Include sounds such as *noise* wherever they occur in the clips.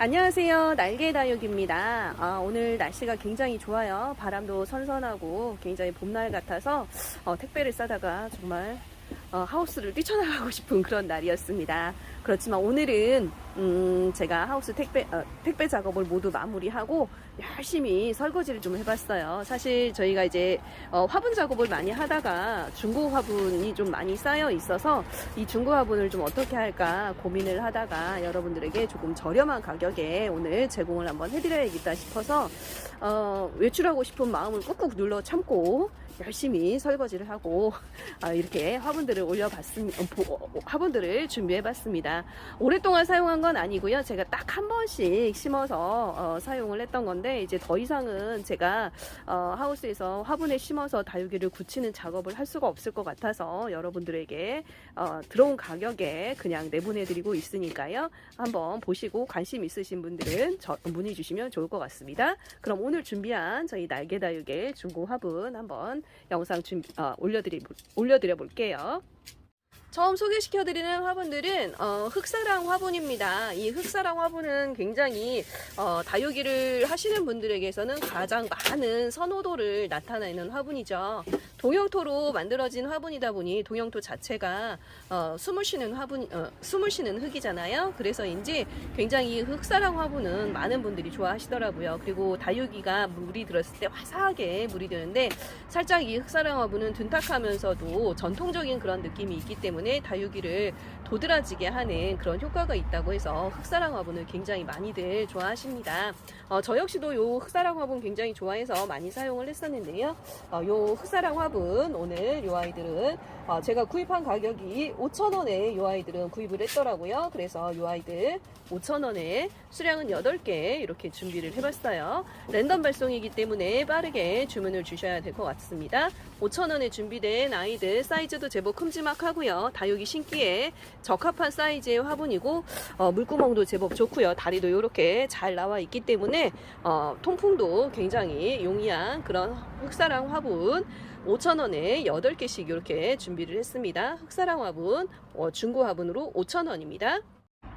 안녕하세요. 날개다육입니다. 아, 오늘 날씨가 굉장히 좋아요. 바람도 선선하고 굉장히 봄날 같아서 어, 택배를 싸다가 정말 어, 하우스를 뛰쳐나가고 싶은 그런 날이었습니다. 그렇지만 오늘은 음, 제가 하우스 택배 어, 택배 작업을 모두 마무리하고 열심히 설거지를 좀 해봤어요. 사실 저희가 이제 어, 화분 작업을 많이 하다가 중고 화분이 좀 많이 쌓여 있어서 이 중고 화분을 좀 어떻게 할까 고민을 하다가 여러분들에게 조금 저렴한 가격에 오늘 제공을 한번 해드려야겠다 싶어서 어, 외출하고 싶은 마음을 꾹꾹 눌러 참고 열심히 설거지를 하고 *laughs* 아, 이렇게 화분들을 올려봤습니다. 화분들을 준비해봤습니다. 오랫동안 사용한 건 아니고요. 제가 딱 한 번씩 심어서 어, 사용을 했던 건데 이제 더 이상은 제가 어, 하우스에서 화분에 심어서 다육이를 굳히는 작업을 할 수가 없을 것 같아서 여러분들에게 어, 들어온 가격에 그냥 내보내드리고 있으니까요. 한번 보시고 관심 있으신 분들은 저, 문의 주시면 좋을 것 같습니다. 그럼 오늘 준비한 저희 날개 다육의 중고 화분 한번 영상 준비, 어, 올려드리, 올려드려 볼게요. 처음 소개시켜드리는 화분들은 어, 흑사랑 화분입니다. 이 흑사랑 화분은 굉장히 어, 다육이를 하시는 분들에게서는 가장 많은 선호도를 나타내는 화분이죠. 동영토로 만들어진 화분이다 보니 동영토 자체가 어, 숨을 쉬는 화분, 어, 숨을 쉬는 흙이잖아요. 그래서인지 굉장히 흑사랑 화분은 많은 분들이 좋아하시더라고요. 그리고 다육이가 물이 들었을 때 화사하게 물이 드는데 살짝 이 흑사랑 화분은 둔탁하면서도 전통적인 그런 느낌이 있기 때문에 다육이를 도드라지게 하는 그런 효과가 있다고 해서 흑사랑 화분을 굉장히 많이들 좋아하십니다. 어, 저 역시도 요 흑사랑 화분 굉장히 좋아해서 많이 사용을 했었는데요. 어, 요 흑사랑 화분 오늘 요 아이들은 어, 제가 구입한 가격이 5,000원에 요 아이들은 구입을 했더라고요. 그래서 요 아이들 5,000원에 수량은 8개 이렇게 준비를 해봤어요. 랜덤 발송이기 때문에 빠르게 주문을 주셔야 될 것 같습니다. 5,000원에 준비된 아이들 사이즈도 제법 큼지막하고요. 다육이 신기에 적합한 사이즈의 화분이고 어, 물구멍도 제법 좋고요. 다리도 이렇게 잘 나와 있기 때문에 어, 통풍도 굉장히 용이한 그런 흑사랑 화분 5,000원에 8개씩 이렇게 준비를 했습니다. 흑사랑 화분 어, 중고 화분으로 5,000원입니다.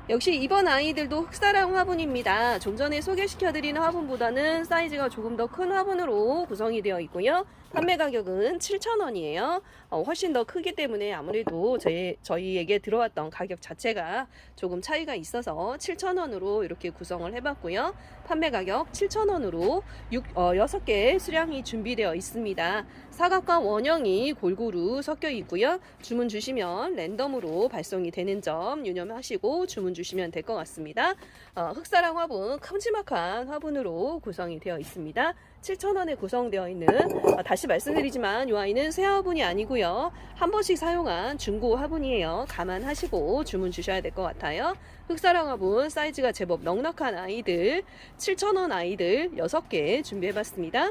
역시 이번 아이들도 흑사랑 화분입니다. 좀 전에 소개시켜드리는 화분보다는 사이즈가 조금 더 큰 화분으로 구성이 되어 있고요. 판매 가격은 7,000원이에요. 어, 훨씬 더 크기 때문에 아무래도 저희, 저희에게 들어왔던 가격 자체가 조금 차이가 있어서 7,000원으로 이렇게 구성을 해봤고요. 판매 가격 7,000원으로 6, 어, 6개 수량이 준비되어 있습니다. 사각과 원형이 골고루 섞여 있고요. 주문 주시면 랜덤으로 발송이 되는 점 유념하시고 주문 주시면 될 것 같습니다. 어, 흑사랑 화분 큼지막한 화분으로 구성이 되어 있습니다. 7,000원에 구성되어 있는 어, 다시 말씀드리지만 이 아이는 새 화분이 아니고요. 한 번씩 사용한 중고 화분이에요. 감안하시고 주문 주셔야 될 것 같아요. 흑사랑 화분 사이즈가 제법 넉넉한 아이들 7,000원 아이들 6개 준비해봤습니다.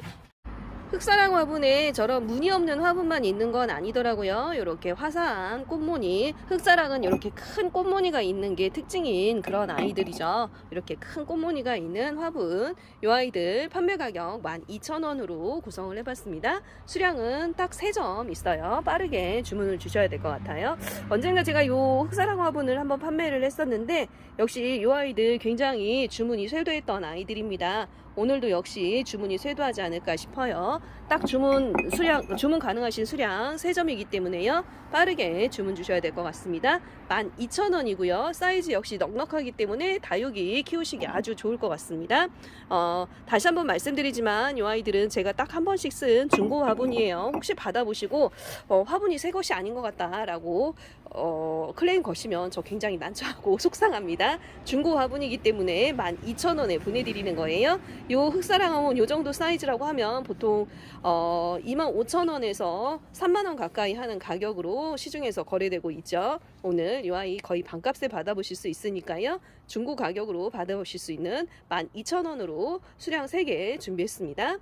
흑사랑 화분에 저런 무늬 없는 화분만 있는 건 아니더라고요. 이렇게 화사한 꽃무늬. 흑사랑은 이렇게 큰 꽃무늬가 있는 게 특징인 그런 아이들이죠. 이렇게 큰 꽃무늬가 있는 화분. 이 아이들 판매 가격 12,000원으로 구성을 해봤습니다. 수량은 딱 3점 있어요. 빠르게 주문을 주셔야 될 것 같아요. 언젠가 제가 이 흑사랑 화분을 한번 판매를 했었는데 역시 이 아이들 굉장히 주문이 쇄도했던 아이들입니다. 오늘도 역시 주문이 쇄도하지 않을까 싶어요. 딱 주문 수량 주문 가능하신 수량 3점이기 때문에요. 빠르게 주문 주셔야 될 것 같습니다. 12,000원이고요. 사이즈 역시 넉넉하기 때문에 다육이 키우시기 아주 좋을 것 같습니다. 어, 다시 한번 말씀드리지만 이 아이들은 제가 딱 한 번씩 쓴 중고 화분이에요. 혹시 받아보시고 어, 화분이 새 것이 아닌 것 같다라고 어, 클레임 거시면 저 굉장히 난처하고 *laughs* 속상합니다. 중고 화분이기 때문에 12,000원에 보내드리는 거예요. 요 흑사랑 화분 요 정도 사이즈라고 하면 보통 어, 25,000원에서 3만원 가까이 하는 가격으로 시중에서 거래되고 있죠. 오늘 이 아이 거의 반값에 받아보실 수 있으니까요. 중고 가격으로 받아보실 수 있는 12,000원으로 수량 3개 준비했습니다.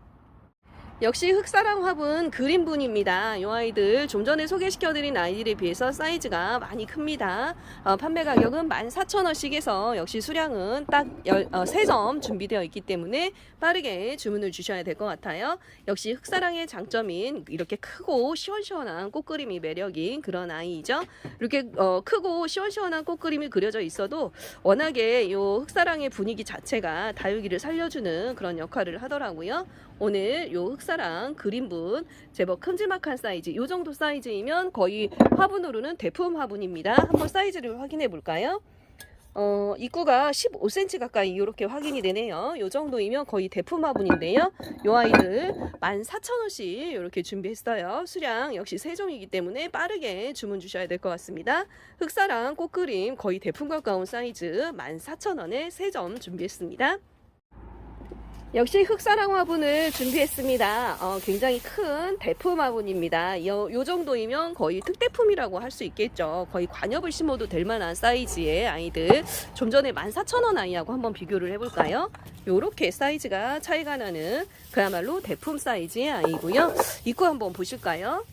역시 흑사랑 화분 그린분입니다. 이 아이들 좀 전에 소개시켜드린 아이들에 비해서 사이즈가 많이 큽니다. 어, 판매 가격은 14,000원씩에서 역시 수량은 딱 어, 3점 준비되어 있기 때문에 빠르게 주문을 주셔야 될 것 같아요. 역시 흑사랑의 장점인 이렇게 크고 시원시원한 꽃그림이 매력인 그런 아이죠. 이렇게 어, 크고 시원시원한 꽃그림이 그려져 있어도 워낙에 이 흑사랑의 분위기 자체가 다육이를 살려주는 그런 역할을 하더라고요. 오늘 요 흑사랑 그린분 제법 큼지막한 사이즈 요 정도 사이즈이면 거의 화분으로는 대품 화분입니다 한번 사이즈를 확인해 볼까요 어, 입구가 15cm 가까이 이렇게 확인이 되네요. 요 정도이면 거의 대품 화분인데요. 요 아이들 14,000원씩 이렇게 준비했어요. 수량 역시 세종이기 때문에 빠르게 주문 주셔야 될 것 같습니다. 흑사랑 꽃그림 거의 대품 가까운 사이즈 14,000원에 3점 준비했습니다. 역시 흑사랑 화분을 준비했습니다. 어, 굉장히 큰 대품 화분입니다. 요, 요 정도이면 거의 특대품이라고 할 수 있겠죠. 거의 관엽을 심어도 될 만한 사이즈의 아이들. 좀 전에 14,000원 아이하고 한번 비교를 해볼까요? 요렇게 사이즈가 차이가 나는 그야말로 대품 사이즈의 아이고요. 입구 한번 보실까요?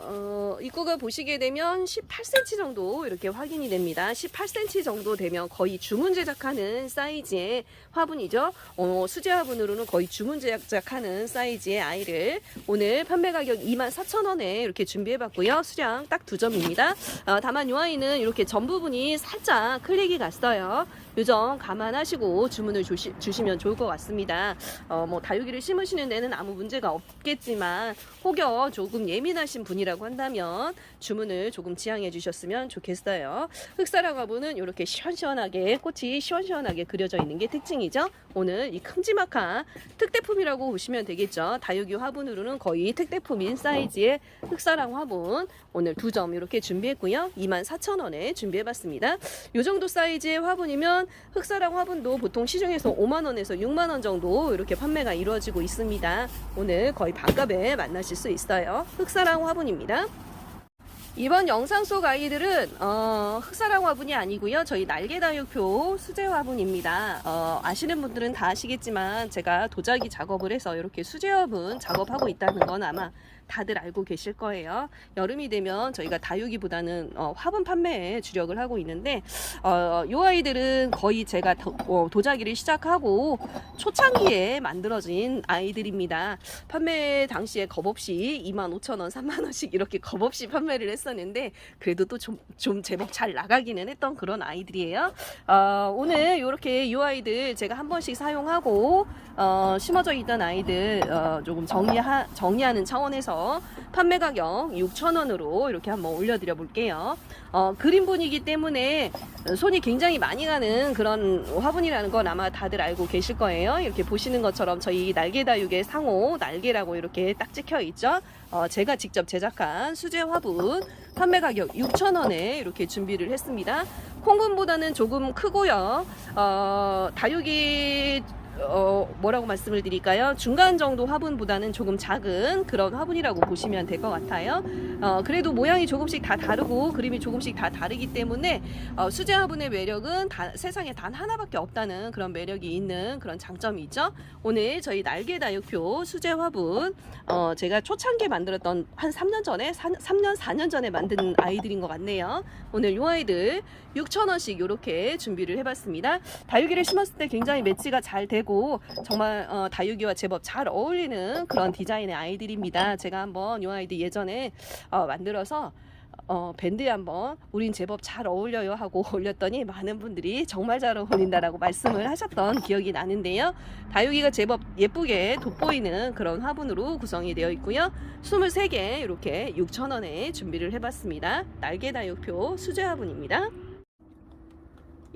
어, 입구가 보시게 되면 18cm 정도 이렇게 확인이 됩니다. 18cm 정도 되면 거의 주문 제작하는 사이즈의 화분이죠. 어, 수제 화분으로는 거의 주문 제작하는 사이즈의 아이를 오늘 판매 가격 24,000원에 이렇게 준비해봤고요. 수량 딱 두 점입니다. 어, 다만 이 아이는 이렇게 전 부분이 살짝 클릭이 갔어요. 요점 감안하시고 주문을 주시, 주시면 좋을 것 같습니다. 어, 뭐 다육이를 심으시는 데는 아무 문제가 없겠지만 혹여 조금 예민하신 분이라고 한다면 주문을 조금 지양해 주셨으면 좋겠어요. 흑사랑 화분은 이렇게 시원시원하게 꽃이 시원시원하게 그려져 있는 게 특징이죠. 오늘 이 큼지막한 특대품이라고 보시면 되겠죠. 다육이 화분으로는 거의 특대품인 사이즈의 흑사랑 화분 오늘 두 점 이렇게 준비했고요. 24,000원에 준비해봤습니다. 이 정도 사이즈의 화분이면 흑사랑 화분도 보통 시중에서 5만 원에서 6만 원 정도 이렇게 판매가 이루어지고 있습니다. 오늘 거의 반값에 만나실 수 있어요. 흑사랑 화분입니다. 이번 영상 속 아이들은 어, 흑사랑 화분이 아니고요. 저희 날개다육표 수제 화분입니다. 어, 아시는 분들은 다 아시겠지만 제가 도자기 작업을 해서 이렇게 수제 화분 작업하고 있다는 건 아마 다들 알고 계실 거예요. 여름이 되면 저희가 다육이보다는 어, 화분 판매에 주력을 하고 있는데 어, 이 아이들은 거의 제가 도, 어, 도자기를 시작하고 초창기에 만들어진 아이들입니다. 판매 당시에 겁없이 25,000원, 3만원씩 이렇게 겁없이 판매를 했었는데 그래도 또좀 좀 제법 잘 나가기는 했던 그런 아이들이에요. 어, 오늘 이렇게 이 아이들 제가 한 번씩 사용하고 어, 심어져 있던 아이들 어, 조금 정리하, 정리하는 차원에서 판매 가격 6,000원으로 이렇게 한번 올려드려 볼게요. 어, 그린분이기 때문에 손이 굉장히 많이 가는 그런 화분이라는 건 아마 다들 알고 계실 거예요. 이렇게 보시는 것처럼 저희 날개다육의 상호 날개라고 이렇게 딱 찍혀 있죠. 어, 제가 직접 제작한 수제 화분 판매 가격 6,000원에 이렇게 준비를 했습니다. 콩분보다는 조금 크고요. 어, 다육이 어, 뭐라고 말씀을 드릴까요? 중간 정도 화분보다는 조금 작은 그런 화분이라고 보시면 될 것 같아요. 어, 그래도 모양이 조금씩 다 다르고 그림이 조금씩 다 다르기 때문에 어, 수제 화분의 매력은 다, 세상에 단 하나밖에 없다는 그런 매력이 있는 그런 장점이 있죠. 오늘 저희 날개 다육표 수제 화분 어, 제가 초창기에 만들었던 한 3년 전에 4, 3년 4년 전에 만든 아이들인 것 같네요. 오늘 요 아이들 6,000원씩 이렇게 준비를 해봤습니다. 다육이를 심었을 때 굉장히 매치가 잘 되고 정말 어, 다육이와 제법 잘 어울리는 그런 디자인의 아이들입니다. 제가 한번 요 아이들 예전에 어, 만들어서 어, 밴드에 한번 우린 제법 잘 어울려요 하고 *laughs* 올렸더니 많은 분들이 정말 잘 어울린다라고 말씀을 하셨던 기억이 나는데요. 다육이가 제법 예쁘게 돋보이는 그런 화분으로 구성이 되어 있고요. 23개 이렇게 6,000원에 준비를 해봤습니다. 날개 다육표 수제 화분입니다.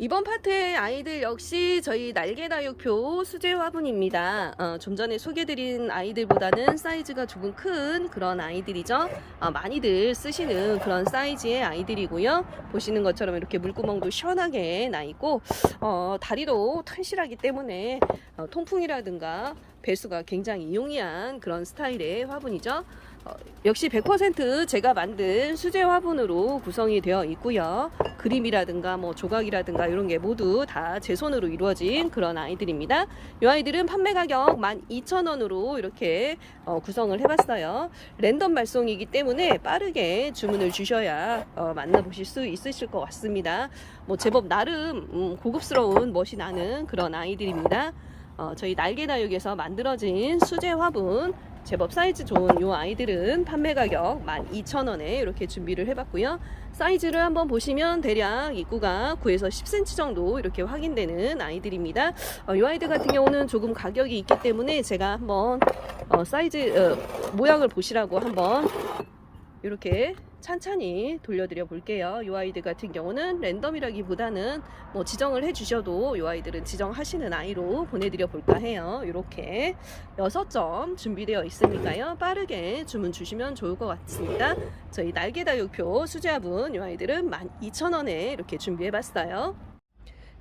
이번 파트의 아이들 역시 저희 날개다육표 수제 화분입니다. 어, 좀 전에 소개드린 아이들보다는 사이즈가 조금 큰 그런 아이들이죠. 어, 많이들 쓰시는 그런 사이즈의 아이들이고요. 보시는 것처럼 이렇게 물구멍도 시원하게 나 있고 어, 다리도 튼실하기 때문에 어, 통풍이라든가 배수가 굉장히 용이한 그런 스타일의 화분이죠. 어, 역시 100% 제가 만든 수제 화분으로 구성이 되어 있고요. 그림이라든가 뭐 조각이라든가 이런 게 모두 다 제 손으로 이루어진 그런 아이들입니다. 이 아이들은 판매 가격 12,000원으로 이렇게 어, 구성을 해봤어요. 랜덤 발송이기 때문에 빠르게 주문을 주셔야 어, 만나보실 수 있으실 것 같습니다. 뭐 제법 나름 음, 고급스러운 멋이 나는 그런 아이들입니다. 어, 저희 날개다육에서 만들어진 수제 화분 제법 사이즈 좋은 이 아이들은 판매 가격 12,000원에 이렇게 준비를 해봤고요. 사이즈를 한번 보시면 대략 입구가 9에서 10cm 정도 이렇게 확인되는 아이들입니다. 어, 이 아이들 같은 경우는 조금 가격이 있기 때문에 제가 한번 어, 사이즈 어, 모양을 보시라고 한번 이렇게 찬찬히 돌려드려 볼게요. 이 아이들 같은 경우는 랜덤이라기보다는 뭐 지정을 해주셔도 이 아이들은 지정하시는 아이로 보내드려 볼까 해요. 이렇게 6점 준비되어 있으니까요. 빠르게 주문 주시면 좋을 것 같습니다. 저희 날개다육표 수제화분 이 아이들은 12,000원에 이렇게 준비해 봤어요.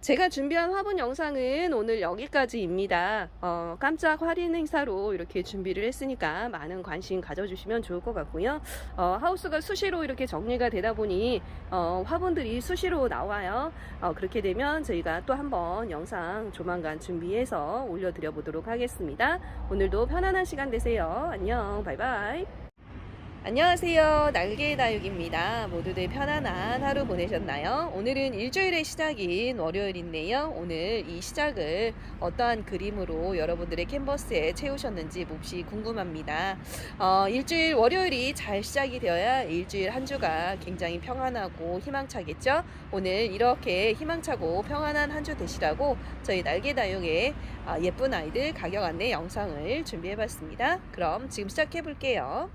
제가 준비한 화분 영상은 오늘 여기까지입니다. 어, 깜짝 할인 행사로 이렇게 준비를 했으니까 많은 관심 가져주시면 좋을 것 같고요. 어, 하우스가 수시로 이렇게 정리가 되다 보니 어, 화분들이 수시로 나와요. 어, 그렇게 되면 저희가 또 한번 영상 조만간 준비해서 올려드려 보도록 하겠습니다. 오늘도 편안한 시간 되세요. 안녕, 바이바이. 안녕하세요. 날개 다육입니다. 모두들 편안한 하루 보내셨나요? 오늘은 일주일의 시작인 월요일인데요. 오늘 이 시작을 어떠한 그림으로 여러분들의 캔버스에 채우셨는지 몹시 궁금합니다. 어, 일주일 월요일이 잘 시작이 되어야 일주일 한 주가 굉장히 평안하고 희망차겠죠? 오늘 이렇게 희망차고 평안한 한 주 되시라고 저희 날개 다육의 아, 예쁜 아이들 가격 안내 영상을 준비해 봤습니다. 그럼 지금 시작해 볼게요.